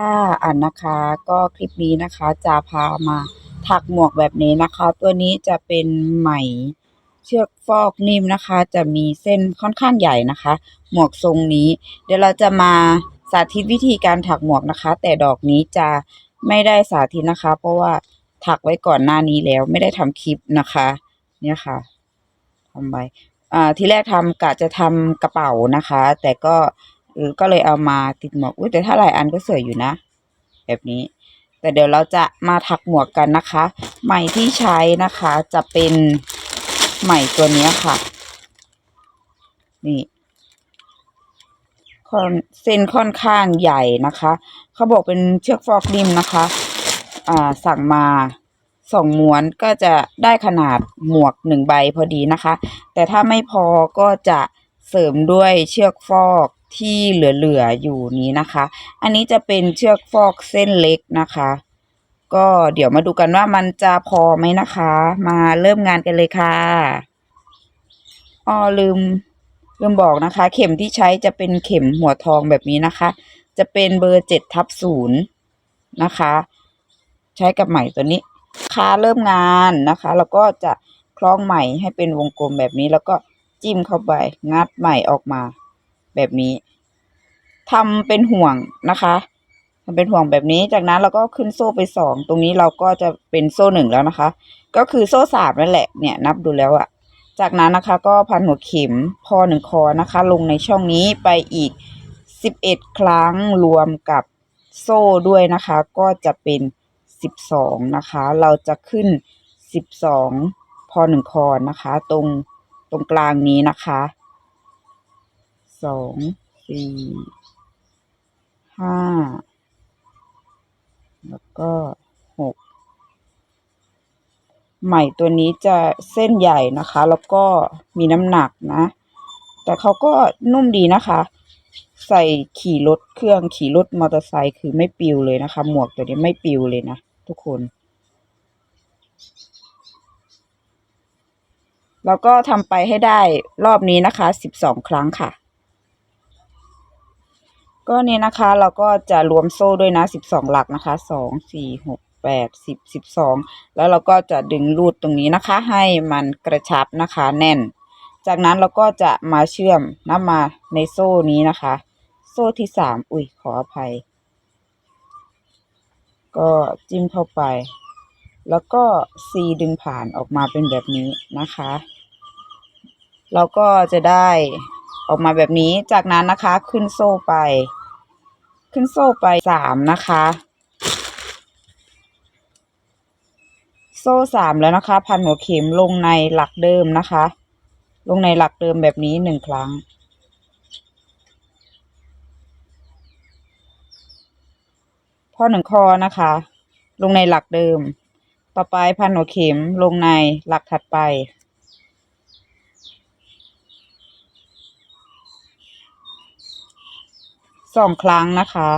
ค่ะอ่านนะคะก็คลิปนี้นะคะจะพามาถักหมวกแบบนี้นะคะ ตัวนี้จะเป็นไหมเชือกฟอกนิ่มนะคะ จะมีเส้นค่อนข้างใหญ่นะคะ หมวกทรงนี้ เดี๋ยวเราจะมาสาธิตวิธีการถักหมวกนะคะ แต่ดอกนี้จะไม่ได้สาธิตนะคะ เพราะว่าถักไว้ก่อนหน้านี้แล้วไม่ได้ทำคลิปนะคะ เนี่ยค่ะทำไว้อ่าที่แรกทำกะจะทำกระเป๋านะคะ แต่ก็ ก็เลยเอามาติดหมวกอุ้ยแต่ถ้าหลายอันก็สวยอยู่นะ แบบนี้ แต่เดี๋ยวเราจะมาถักหมวกกันนะคะ ไหมที่ใช้นะคะจะเป็นไหมตัวนี้ค่ะ นี่คอนเส้นค่อนข้างใหญ่นะคะ เขาบอกเป็นเชือกฟอกนิ่มนะคะ อ่าสั่งมาสองม้วนก็จะได้ขนาดหมวกหนึ่งใบพอดีนะคะ แต่ถ้าไม่พอก็จะเสริมด้วยเชือกฟอก ที่เหลือๆอยู่นี้นะคะ อันนี้จะเป็นเชือกฟอกเส้นเล็กนะคะ ก็เดี๋ยวมาดูกันว่ามันจะพอไหมนะคะ มาเริ่มงานกันเลยค่ะอ้อลืมลืมบอกนะคะ เข็มที่ใช้จะเป็นเข็มหัวทองแบบนี้นะคะ จะเป็นเบอร์เจ็ดทับศูนย์นะคะ ใช้กับไหมตัวนี้ค่าเริ่มงานนะคะ แล้วก็จะคล้องไหมให้เป็นวงกลมแบบนี้แล้วก็จิ้มเข้าไปงัดไหมออกมา แบบนี้ทำเป็นห่วงนะคะทำเป็นห่วงแบบนี้ จากนั้นเราก็ขึ้นโซ่ไปสองตรงนี้เราก็จะเป็นโซ่หนึ่งแล้วนะคะ ก็คือโซ่สามนั่นแหละเนี่ย นับดูแล้วอะจากนั้นนะคะ ก็พันหัวเข็มพอหนึ่งคอนะคะ ลงในช่องนี้ไปอีกสิบเอ็ดครั้งรวมกับโซ่ด้วยนะคะ ก็จะเป็นสิบสองนะคะ เราจะขึ้นสิบสองพอหนึ่งคอนะคะ ตรงตรงกลางนี้นะคะ สองสี่ห้าแล้วก็หกไหม่ตัวนี้จะเส้นใหญ่นะคะ แล้วก็มีน้ำหนักนะ แต่เขาก็นุ่มดีนะคะ ใส่ขี่รถเครื่องขี่รถมอเตอร์ไซค์คือไม่ปิวเลยนะคะ หมวกตัวนี้ไม่ปิวเลยนะ ทุกคน แล้วก็ทำไปให้ได้รอบนี้นะคะสิบสองครั้งค่ะ ก็นี่ยนะคะเราก็จะรวมโซ่ด้วยนะสิบสองหลักนะคะสองสี่หกแปดสิบสิบสองแล้วเราก็จะดึงรูดตรงนี้นะคะ ให้มันกระชับนะคะแน่น จากนั้นเราก็จะมาเชื่อมน้ำมาในโซ่นี้นะคะ โซ่ที่สามอุ้ยขออภัย ก็จิ้มเข้าไป แล้วก็ซีดึงผ่านออกมาเป็นแบบนี้นะคะ เราก็จะได้ออกมาแบบนี้จากนั้นนะคะขึ้นโซ่ไป ขึ้นโซ่ไปสามนะคะ โซ่สามแล้วนะคะ พันหัวเข็มลงในหลักเดิมนะคะ ลงในหลักเดิมแบบนี้หนึ่งครั้ง พอหนึ่งคอนะคะ ลงในหลักเดิม ต่อไปพันหัวเข็มลงในหลักถัดไป สองครั้งนะคะ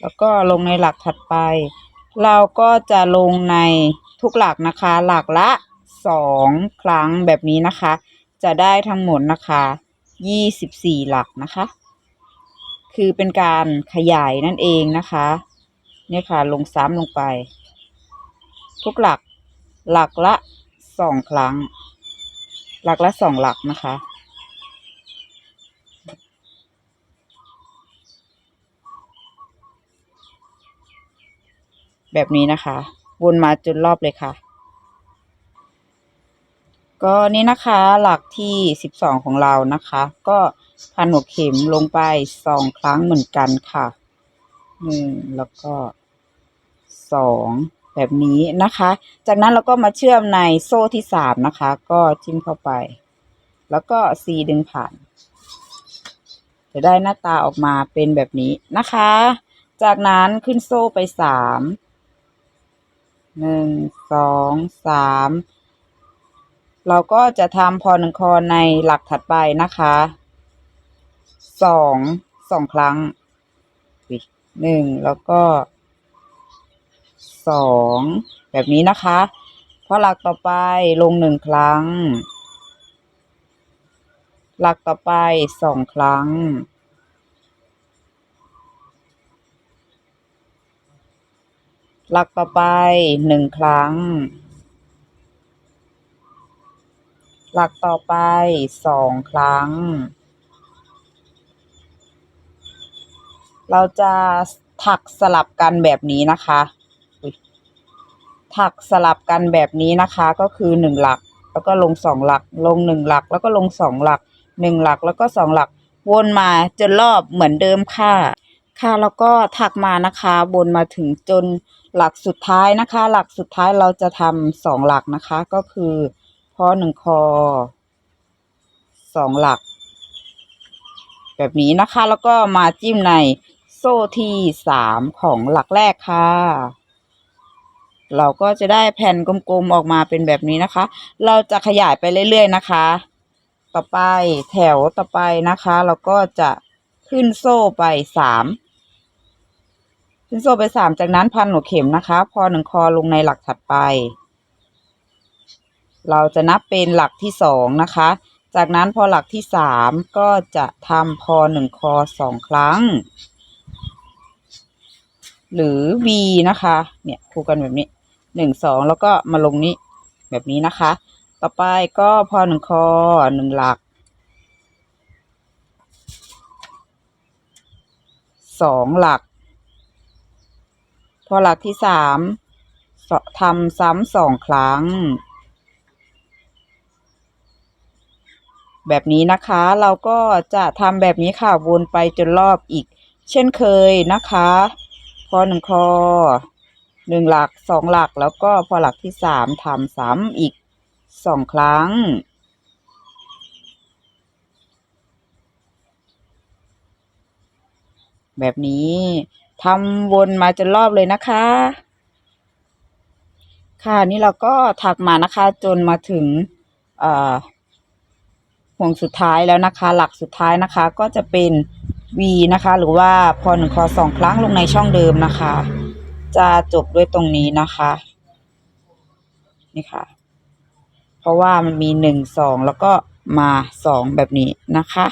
แล้วก็ลงในหลักถัดไป เราก็จะลงในทุกหลักนะคะ หลักละสองครั้งแบบนี้นะคะ จะได้ทั้งหมดนะคะยี่สิบสี่หลักนะคะ คือเป็นการขยายนั่นเองนะคะเนี่ยค่ะลงซ้ำลงไป ทุกหลักหลักละสองครั้ง หลักละสองหลักนะคะ แบบนี้นะคะวนมาจนรอบเลยค่ะ ก็นี่นะคะหลักที่สิบสองของเรานะคะ ก็พันหัวเข็มลงไปสองครั้งเหมือนกันค่ะหนึ่งแล้วก็สอง แบบนี้นะคะ จากนั้นเราก็มาเชื่อมในโซ่ที่สามนะคะ ก็จิ้มเข้าไป แล้วก็ซีดึงผ่าน จะได้หน้าตาออกมาเป็นแบบนี้นะคะ จากนั้นขึ้นโซ่ไปสามหนึ่งสองสามเราก็จะทำพอหนึ่งคอในหลักถัดไปนะคะสองสองครั้งหนึ่งแล้วก็ สองแบบนี้นะคะพอหลักต่อไปลงหนึ่งครั้ง หลักต่อไปสองครั้ง หลักต่อไปหนึ่งครั้ง หลักต่อไปสองครั้ง เราจะถักสลับกันแบบนี้นะคะ ถักสลับกันแบบนี้นะคะก็คือหนึ่งหลัก แล้วก็ลงสองหลัก ลงหนึ่งหลัก แล้วก็ลงสองหลักหนึ่งหลักแล้วก็สองหลัก วนมาจนรอบเหมือนเดิมค่ะ ค่ะแล้วก็ถักมานะคะวนมาถึงจนหลักสุดท้ายนะคะ หลักสุดท้ายเราจะทำสองหลักนะคะ ก็คือพอหนึ่งคอสองหลัก แบบนี้นะคะแล้วก็มาจิ้มในโซ่ที่สามของหลักแรกค่ะ เราก็จะได้แผ่นกลมๆออกมาเป็นแบบนี้นะคะ เราจะขยายไปเรื่อยๆนะคะ ต่อไปแถวต่อไปนะคะ เราก็จะขึ้นโซ่ไปสามขึ้นโซ่ไปสามจากนั้นพันหัวเข็มนะคะ พอหนึ่งคอลงในหลักถัดไป เราจะนับเป็นหลักที่สองนะคะ จากนั้นพอหลักที่สามก็จะทำพอหนึ่งคอสองครั้ง หรือ V นะคะ เนี่ยคู่กันแบบนี้หนึ่งสองแล้วก็มาลงนี้แบบนี้นะคะ ต่อไปก็พอหนึ่งคอหนึ่งหลักสองหลัก พอหลักที่สามทำซ้ำสองครั้ง แบบนี้นะคะเราก็จะทำแบบนี้ค่ะวนไปจนรอบอีก เช่นเคยนะคะ อหนึ่งคอหนึ่งหลักสองหลักแล้วก็พอหลักที่สามทำซ้ำอีกสองครั้ง แบบนี้ทำวนมาจนรอบเลยนะคะ ค่ะนี่เราก็ถักมานะคะจนมาถึงห่วงสุดท้ายแล้วนะคะ หลักสุดท้ายนะคะก็จะเป็น V นะคะ หรือว่าพอหนึ่งคอสองครั้งลงในช่องเดิมนะคะ จะจบด้วยตรงนี้นะคะนี่ค่ะ เพราะว่ามันมีหนึ่งสองแล้วก็มาสองแบบนี้นะคะ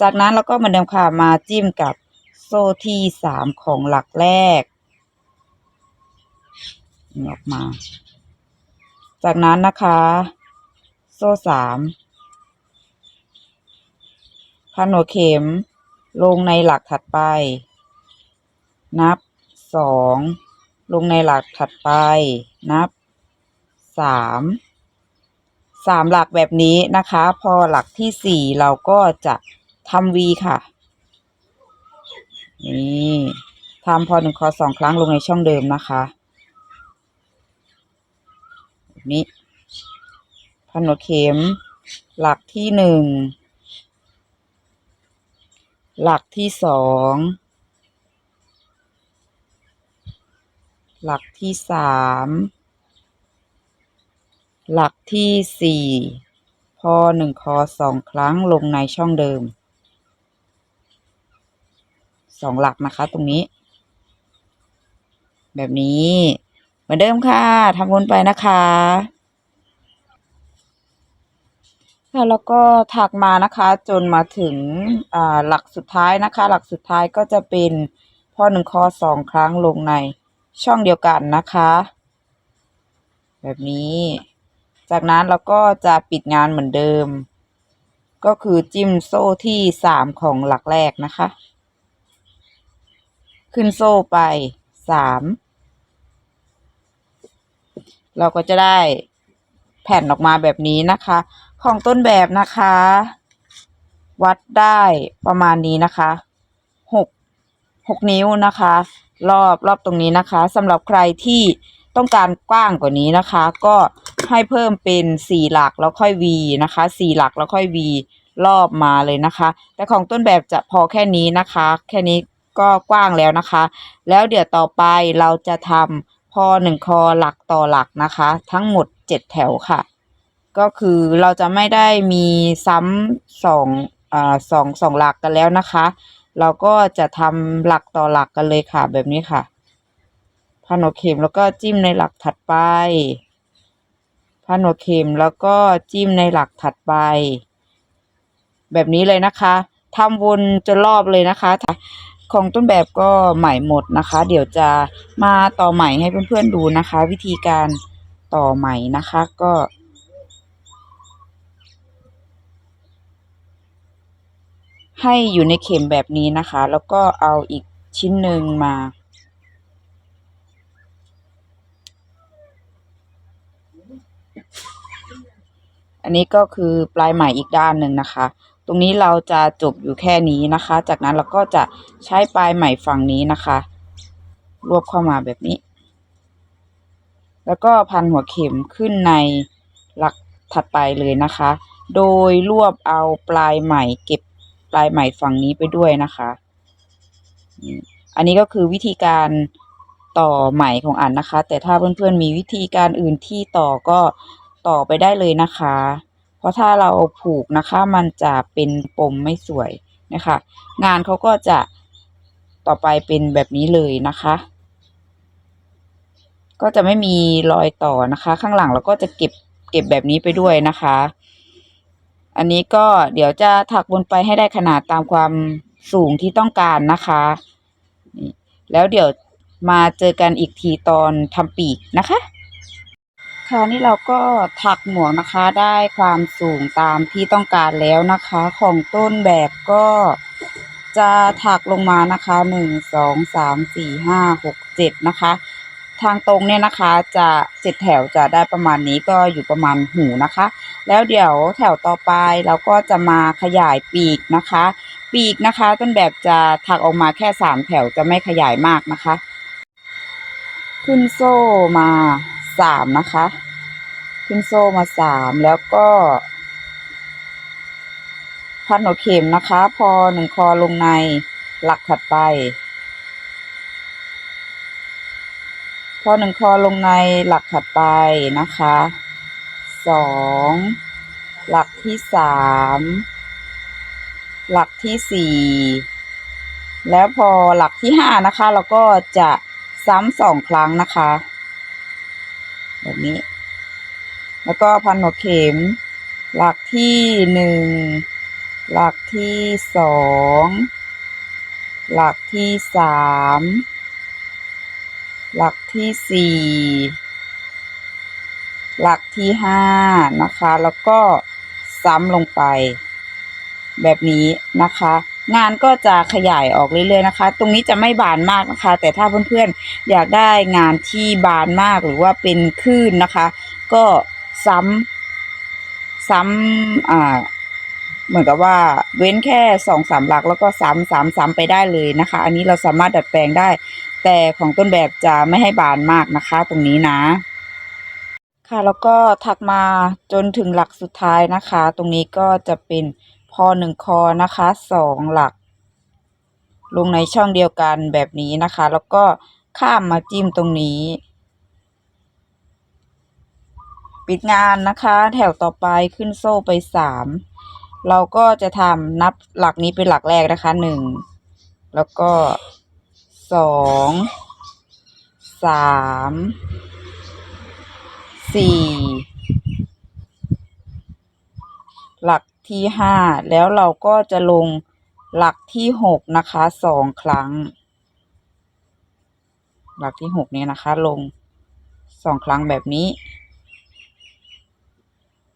จากนั้นเราก็เหมือนเดิมค่ะมาจิ้มกับโซ่ที่สามของหลักแรกออกมา จากนั้นนะคะ โซ่สามพันหัวเข็ม ลงในหลักถัดไป นับสองลงในหลักถัดไป นับสามสามหลักแบบนี้นะคะ พอหลักที่สี่เราก็จะทำ V ค่ะ นี่ทำพอหนึ่งคอสองครั้งลงในช่องเดิมนะคะนี้พันหัวเข็ม หลักที่หนึ่ง หลักที่สอง หลักที่สาม หลักที่สี่พอหนึ่งคอสองครั้งลงในช่องเดิม สองหลักนะคะตรงนี้ แบบนี้ เหมือนเดิมค่ะทำวนไปนะคะ ค่ะแล้วก็ถักมานะคะจนมาถึงหลักสุดท้ายนะคะ หลักสุดท้ายก็จะเป็นพอหนึ่งคอสองครั้งลงในช่องเดียวกันนะคะ แบบนี้ จากนั้นเราก็จะปิดงานเหมือนเดิม ก็คือจิ้มโซ่ที่สามของหลักแรกนะคะ ขึ้นโซ่ไปสามเราก็จะได้แผ่นออกมาแบบนี้นะคะ ของต้นแบบนะคะ วัดได้ประมาณนี้นะคะหกหกนิ้วนะคะ รอบรอบตรงนี้นะคะสำหรับใครที่ต้องการกว้างกว่านี้นะคะ ก็ให้เพิ่มเป็นสี่หลักแล้วค่อยวีนะคะสี่หลักแล้วค่อยวีรอบมาเลยนะคะ แต่ของต้นแบบจะพอแค่นี้นะคะ แค่นี้ก็กว้างแล้วนะคะ แล้วเดี๋ยวต่อไปเราจะทำพอหนึ่งคอหลักต่อหลักนะคะ ทั้งหมดเจ็ดแถวค่ะ ก็คือเราจะไม่ได้มีซ้ำสองอ่าสองสองหลักกันแล้วนะคะ เราก็จะทำหลักต่อหลักกันเลยค่ะแบบนี้ค่ะพันหัวเข็มแล้วก็จิ้มในหลักถัดไปพันหัวเข็มแล้วก็จิ้มในหลักถัดไป แบบนี้เลยนะคะทำวนจนรอบเลยนะคะของต้นแบบก็ใหม่หมดนะคะ เดี๋ยวจะมาต่อใหม่ให้เพื่อนๆดูนะคะ วิธีการต่อใหม่นะคะก็ ให้อยู่ในเข็มแบบนี้นะคะ แล้วก็เอาอีกชิ้นหนึ่งมา อันนี้ก็คือปลายไหมอีกด้านหนึ่งนะคะ ตรงนี้เราจะจบอยู่แค่นี้นะคะ จากนั้นเราก็จะใช้ปลายไหมฝั่งนี้นะคะ รวบเข้ามาแบบนี้ แล้วก็พันหัวเข็มขึ้นในหลักถัดไปเลยนะคะ โดยรวบเอาปลายไหมเก็บ ลายไหมฝั่งนี้ไปด้วยนะคะอันนี้ก็คือวิธีการต่อไหมของอันนะคะ แต่ถ้าเพื่อนๆมีวิธีการอื่นที่ต่อก็ต่อไปได้เลยนะคะ เพราะถ้าเราผูกนะคะมันจะเป็นปมไม่สวยนะคะ งานเขาก็จะต่อไปเป็นแบบนี้เลยนะคะ ก็จะไม่มีรอยต่อนะคะ ข้างหลังเราก็จะเก็บเก็บแบบนี้ไปด้วยนะคะ อันนี้ก็เดี๋ยวจะถักบนไปให้ได้ขนาดตามความสูงที่ต้องการนะคะแล้วเดี๋ยวมาเจอกันอีกทีตอนทำปีกนะคะค่ะ นี่เราก็ถักหมวกนะคะได้ความสูงตามที่ต้องการแล้วนะคะ ของต้นแบบก็จะถักลงมานะคะหนึ่งสองสามสี่ห้าหกเจ็ดนะคะ ทางตรงเนี่ยนะคะจะเจ็ดแถวจะได้ประมาณนี้ก็อยู่ประมาณหูนะคะ แล้วเดี๋ยวแถวต่อไปเราก็จะมาขยายปีกนะคะ ปีกนะคะ ต้นแบบจะถักออกมาแค่สามแถวจะไม่ขยายมากนะคะ ขึ้นโซ่มาสามนะคะ ขึ้นโซ่มาสามแล้วก็พันหัวเข็มนะคะ พอหนึ่งคอลงในหลักถัดไป พอหนึ่งคอลงในหลักถัดไปนะคะสองหลักที่สามหลักที่สี่แล้วพอหลักที่ห้านะคะ เราก็จะซ้ำสองครั้งนะคะ แบบนี้ แล้วก็พันหัวเข็ม หลักที่หนึ่งหลักที่สองหลักที่สามหลัก ที่สี่หลักที่ห้านะคะ แล้วก็ซ้ำลงไป แบบนี้นะคะ งานก็จะขยายออกเรื่อยๆนะคะ ตรงนี้จะไม่บานมากนะคะ แต่ถ้าเพื่อนๆอยากได้งานที่บานมากหรือว่าเป็นคลื่นนะคะ ก็ซ้ำซ้ำอ่าเหมือนกับว่าเว้นแค่สองสามหลักแล้วก็ซ้ำซ้ำซ้ำไปได้เลยนะคะ อันนี้เราสามารถดัดแปลงได้ แต่ของต้นแบบจะไม่ให้บานมากนะคะ ตรงนี้นะ ค่ะแล้วก็ถักมาจนถึงหลักสุดท้ายนะคะ ตรงนี้ก็จะเป็นพอหนึ่งคอนะคะสองหลัก ลงในช่องเดียวกันแบบนี้นะคะ แล้วก็ข้ามมาจิ้มตรงนี้ ปิดงานนะคะ แถวต่อไปขึ้นโซ่ไปสามเราก็จะทำนับหลักนี้เป็นหลักแรกนะคะหนึ่งแล้วก็ สองสามสี่หลักที่ห้าแล้วเราก็จะลงหลักที่หกนะคะสองครั้ง หลักที่หกนี้นะคะ ลงสองครั้งแบบนี้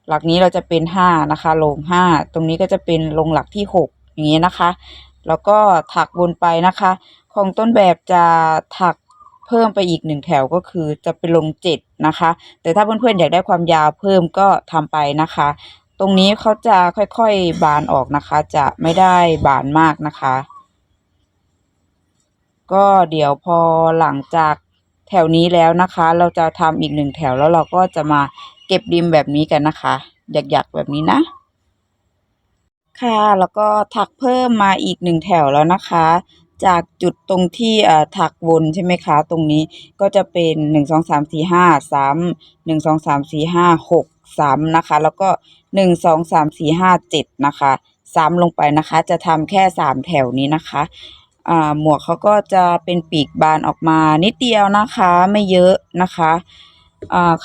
หลักนี้เราจะเป็นห้านะคะ ลงห้าตรงนี้ก็จะเป็นลงหลักที่หกอย่างนี้นะคะ แล้วก็ถักวนไปนะคะ ของต้นแบบจะถักเพิ่มไปอีกหนึ่งแถวก็คือจะเป็นลงเจ็ดนะคะ แต่ถ้าเพื่อนๆอยากได้ความยาวเพิ่มก็ทำไปนะคะ ตรงนี้เขาจะค่อยๆบานออกนะคะ จะไม่ได้บานมากนะคะ ก็เดี๋ยวพอหลังจากแถวนี้แล้วนะคะ เราจะทำอีกหนึ่งแถวแล้วเราก็จะมาเก็บริมแบบนี้กันนะคะ หยักๆแบบนี้นะ ค่ะ แล้วก็ถักเพิ่มมาอีกหนึ่งแถวแล้วนะคะ จากจุดตรงที่ถักวนใช่ไหมคะ ตรงนี้ก็จะเป็นหนึ่งสองสามสี่ห้าซ้ำหนึ่งสองสามสี่ห้าหกซ้ำนะคะ แล้วก็หนึ่งสองสามสี่ห้าเจ็ดนะคะ ซ้ำลงไปนะคะ จะทำแค่สามแถวนี้นะคะอ่าหมวกเขาก็จะเป็นปีกบานออกมานิดเดียวนะคะ ไม่เยอะนะคะ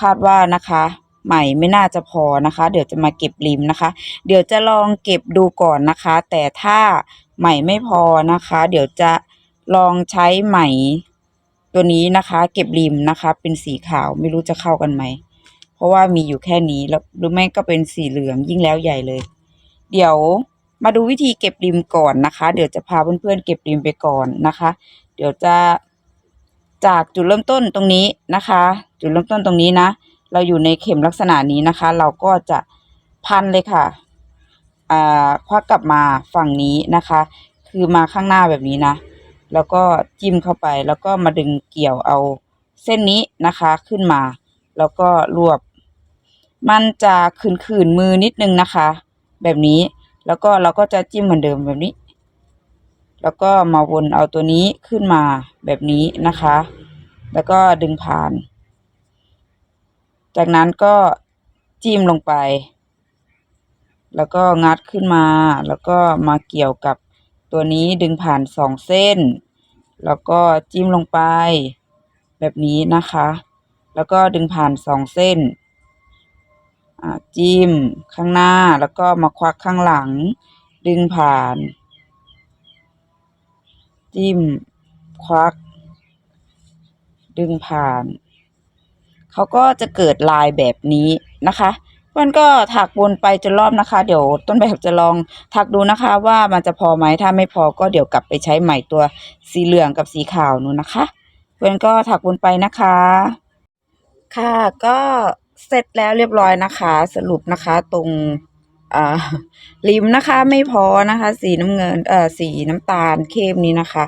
คาดว่านะคะ ไหมไม่น่าจะพอนะคะ เดี๋ยวจะมาเก็บริมนะคะ เดี๋ยวจะลองเก็บดูก่อนนะคะ แต่ถ้าไหมไม่พอนะคะ เดี๋ยวจะลองใช้ไหมตัวนี้นะคะ เก็บริมนะคะ เป็นสีขาวไม่รู้จะเข้ากันไหม เพราะว่ามีอยู่แค่นี้แล้วหรือไม่ก็เป็นสีเหลืองยิ่งแล้วใหญ่เลย เดี๋ยวมาดูวิธีเก็บริมก่อนนะคะ เดี๋ยวจะพาเพื่อนๆเก็บริมไปก่อนนะคะ เดี๋ยวจะจากจุดเริ่มต้นตรงนี้นะคะ จุดเริ่มต้นตรงนี้นะ เราอยู่ในเข็มลักษณะนี้นะคะ เราก็จะพันเลยค่ะอ่าควักกลับมาฝั่งนี้นะคะ คือมาข้างหน้าแบบนี้นะ แล้วก็จิ้มเข้าไปแล้วก็มาดึงเกี่ยวเอาเส้นนี้นะคะขึ้นมา แล้วก็รวบ มันจะขืนๆมือนิดนึงนะคะ แบบนี้แล้วก็เราก็จะจิ้มเหมือนเดิมแบบนี้ แล้วก็มาวนเอาตัวนี้ขึ้นมาแบบนี้นะคะ แล้วก็ดึงผ่าน จากนั้นก็จิ้มลงไป แล้วก็งัดขึ้นมา แล้วก็มาเกี่ยวกับตัวนี้ดึงผ่านสองเส้น แล้วก็จิ้มลงไป แบบนี้นะคะ แล้วก็ดึงผ่านสองเส้นอ่าจิ้มข้างหน้าแล้วก็มาควักข้างหลัง ดึงผ่าน จิ้ม ควัก ดึงผ่าน เขาก็จะเกิดลายแบบนี้นะคะมันก็ถักวนไปจนรอบนะคะ เดี๋ยวต้นแบบจะลองถักดูนะคะว่ามันจะพอไหมถ้าไม่พอก็เดี๋ยวกลับไปใช้ไหม่ตัวสีเหลืองกับสีขาวนู้นนะคะ เพื่อนก็ถักวนไปนะคะ ค่ะก็เสร็จแล้วเรียบร้อยนะคะ สรุปนะคะตรงอ่าริมนะคะไม่พอนะคะ สีน้ำเงินเอ่อสีน้ำตาลเข้มนี้นะคะ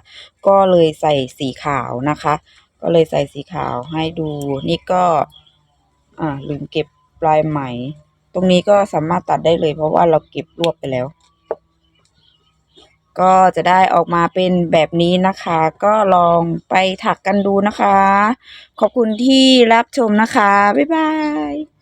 ก็เลยใส่สีขาวนะคะ ก็เลยใส่สีขาวให้ดู นี่ก็ อ่าลืมเก็บปลายไหม ตรงนี้ก็สามารถตัดได้เลย เพราะว่าเราเก็บรวบไปแล้ว ก็จะได้ออกมาเป็นแบบนี้นะคะ ก็ลองไปถักกันดูนะคะ ขอบคุณที่รับชมนะคะ บ๊ายบาย